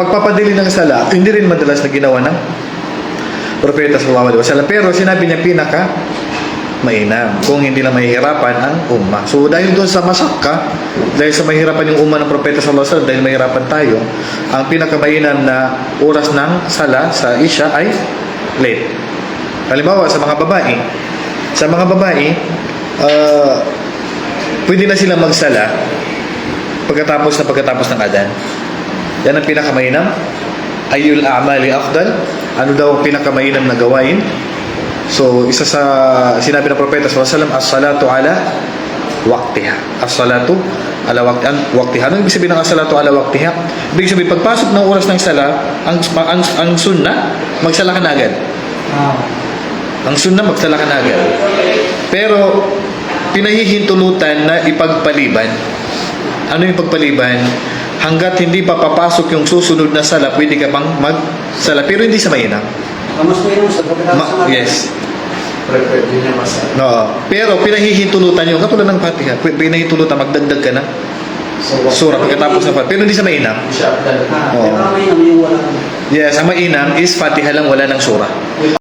pagpapadili ng sala, hindi rin madalas na ginawa ng Propeta sallallahu alaihi wasallam. Pero sinabi niya pinaka mainam kung hindi lang mahihirapan ang umma. So dahil doon sa masakka, dahil sa mahirapan yung umma ng Propeta sallallahu alaihi wasallam, dahil mahirapan tayo, ang pinakamainam na oras ng sala sa Isha ay late. Halimbawa sa mga babae, sa mga babae, uh, pwede na silang magsala pagkatapos na pagkatapos ng adan. Yan ang pinakamainam. Ayul a'mali afdal. Ano daw ang pinakamainam na gawain? So, isa sa sinabi ng propeta sallallahu alaihi wasallam, as-salatu ala waqtiha. As-salatu ala waqti an waqtiha. Ano ibig sabihin ng as-salatu ala waqtiha? Ibig sabihin pagpasok ng oras ng sala, ang ang, ang sunnah, magsala ka na agad. Ah. Ang sunnah magsala ka na agad. Pero pinahihintulutan na ipagpaliban. Ano yung pagpaliban? Hanggat hindi pa papasok yung susunod na sala, pwede ka pang magsala. Pero hindi sa mainam. Ko yun sa Ma- yes. Din niya mas No. Pero pinahihintulutan yun. Katulad ng Fatiha. pi- Pinahihintulutan, magdagdag ka na. So, Sura pagkatapos ng Fatiha. Pero hindi sa mainam. siya abdal. Ah, Oo. pero may namin wala. Yes, ang mainam is Fatiha lang, wala ng sura.